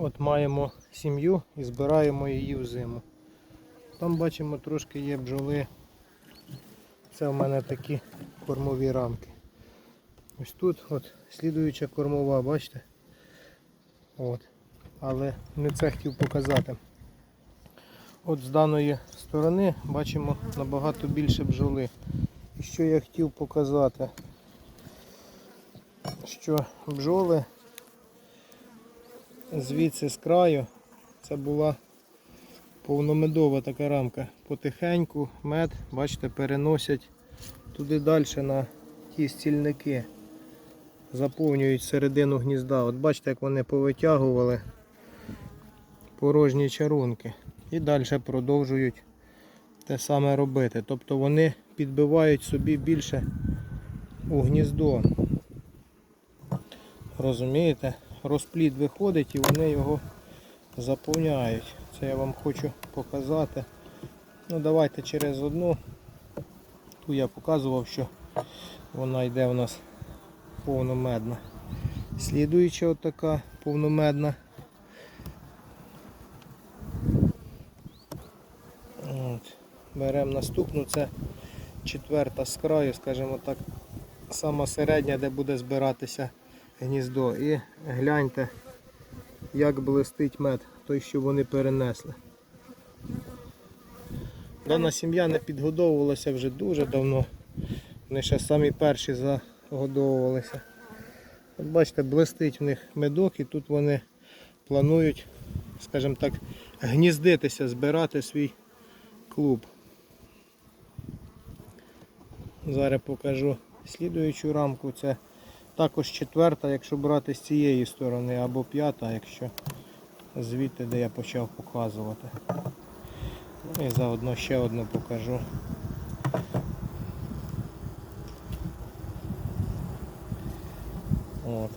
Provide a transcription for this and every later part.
От маємо сім'ю і збираємо її в зиму. Там бачимо трошки є бджоли. Це в мене такі кормові рамки. Ось тут от слідуюча кормова, бачите? От. Але не це хотів показати. От з даної сторони бачимо набагато більше бджоли. І що я хотів показати? Що бджоли звідси з краю це була повномедова така рамка. Потихеньку мед, бачите, переносять туди далі на ті стільники. Заповнюють середину гнізда. От бачите, як вони повитягували порожні чарунки. І далі продовжують те саме робити. Тобто вони підбивають собі більше у гніздо. Розумієте? Розплід виходить і вони його заповняють. Це я вам хочу показати. Ну давайте через одну. Ту я показував, що вона йде у нас повномедна. Слідуюча отака повномедна. От. Беремо наступну, це четверта з краю, скажімо так, сама середня, де буде збиратися гніздо. І гляньте, як блистить мед, той, що вони перенесли. Дана сім'я не підгодовувалася вже дуже давно. Вони ще самі перші загодовувалися. От бачите, блистить в них медок і тут вони планують, скажімо так, гніздитися, збирати свій клуб. Зараз покажу слідуючу рамку. Це також четверта, якщо брати з цієї сторони, або п'ята, якщо звідти, де я почав показувати. Ну і заодно ще одну покажу. От.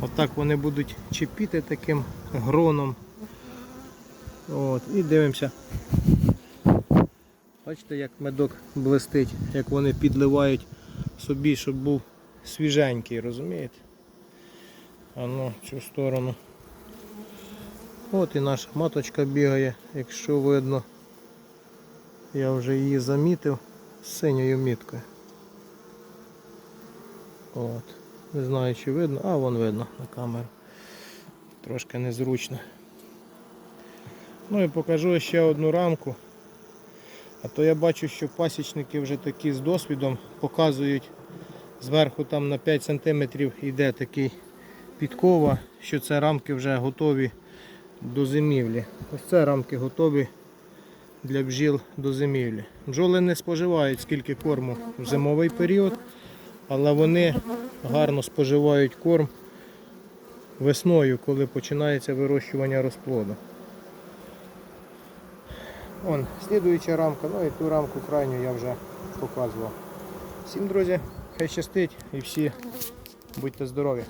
Отак вони будуть чіпіти таким гроном. От. І дивимося. Бачите, як медок блистить, як вони підливають собі, щоб був свіженький, розумієте? А ну, в цю сторону. От і наша маточка бігає, якщо видно. Я вже її замітив з синьою міткою. От. Не знаю чи видно, а вон видно на камеру. Трошки незручно. Ну і покажу ще одну рамку. А то я бачу, що пасічники вже такі з досвідом показують зверху там на 5 см йде такий підкова, що це рамки вже готові до зимівлі. Ось це рамки готові для бджіл до зимівлі. Бджоли не споживають скільки корму в зимовий період, але вони гарно споживають корм весною, коли починається вирощування розплоду. Вон, слідуюча рамка, ну і ту рамку крайню я вже показував. Всім, друзі, хай щастить і всі будьте здорові.